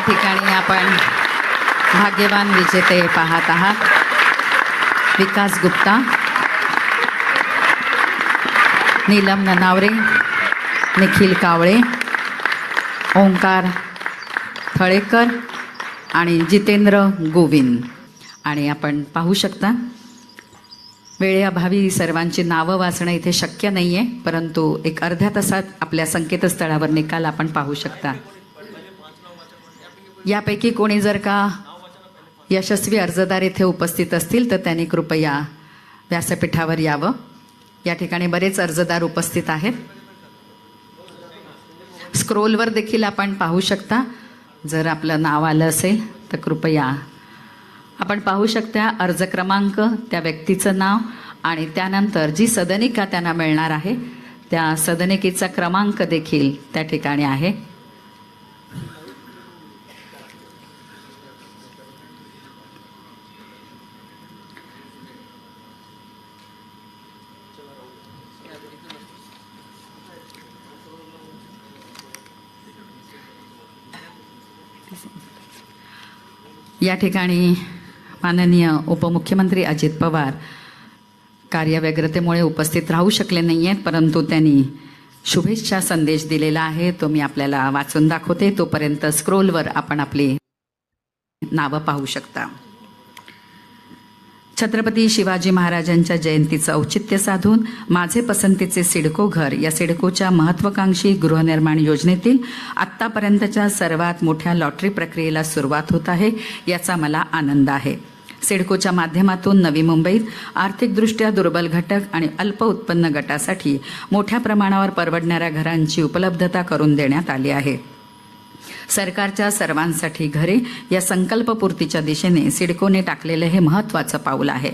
या ठिकाणी आपण भाग्यवान विजेते पाहत आहात. विकास गुप्ता नीलम ननावरे निखिल कावळे ओंकार थळेकर आणि जितेंद्र गोविंद. आणि आपण पाहू शकता वेळेअभावी सर्वांची नावं वाचणं इथे शक्य नाही आहे परंतु एक अर्ध्या तासात आपल्या संकेतस्थळावर निकाल आपण पाहू शकता. यापैकी कोणी जर का यशस्वी अर्जदार इथे उपस्थित असतील तर त्यांनी कृपया व्यासपीठावर यावं. या ठिकाणी बरेच अर्जदार उपस्थित आहेत. स्क्रोलवर देखील आपण पाहू शकता. जर आपलं नाव आलं असेल तर कृपया आपण पाहू शकता अर्ज क्रमांक त्या व्यक्तीचं नाव आणि त्यानंतर जी सदनिका त्यांना मिळणार आहे त्या सदनिकेचा क्रमांक देखील त्या ठिकाणी आहे. या ठिकाणी माननीय उपमुख्यमंत्री अजित पवार कार्यव्यग्रतेमुळे उपस्थित राहू शकले नाही आहेत परंतु त्यांनी शुभेच्छा संदेश दिलेला आहे. तो मी आपल्याला वाचून दाखवते. तोपर्यंत स्क्रोलवर आपण आपली नावं पाहू शकता. छत्रपती शिवाजी महाराजांच्या जयंतीचं औचित्य साधून माझे पसंतीचे सिडको घर या सिडकोच्या महत्वाकांक्षी गृहनिर्माण योजनेतील आत्तापर्यंतच्या सर्वात मोठ्या लॉटरी प्रक्रियेला सुरुवात होत आहे याचा मला आनंद आहे. सिडकोच्या माध्यमातून नवी मुंबईत आर्थिकदृष्ट्या दुर्बल घटक आणि अल्प उत्पन्न गटासाठी मोठ्या प्रमाणावर परवडणाऱ्या घरांची उपलब्धता करून देण्यात आली आहे. सरकारच्या सर्वांसाठी घरे या संकल्पपूर्तीच्या दिशेने सिडकोने टाकलेलं हे महत्त्वाचं पाऊल आहे.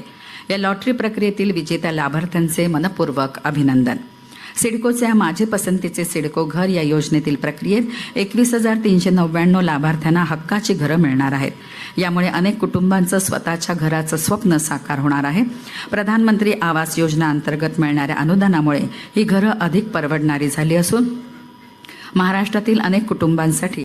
या लॉटरी प्रक्रियेतील विजेत्या लाभार्थ्यांचे मनपूर्वक अभिनंदन. सिडकोचे माझे पसंतीचे सिडको घर या योजनेतील प्रक्रियेत एकवीस हजार तीनशे नव्याण्णव लाभार्थ्यांना हक्काची घरं मिळणार आहेत. यामुळे अनेक कुटुंबांचं स्वतःच्या घराचं स्वप्न साकार होणार आहे. प्रधानमंत्री आवास योजना अंतर्गत मिळणाऱ्या अनुदानामुळे ही घरं अधिक परवडणारी झाली असून महाराष्ट्रातील अनेक कुटुंबांसाठी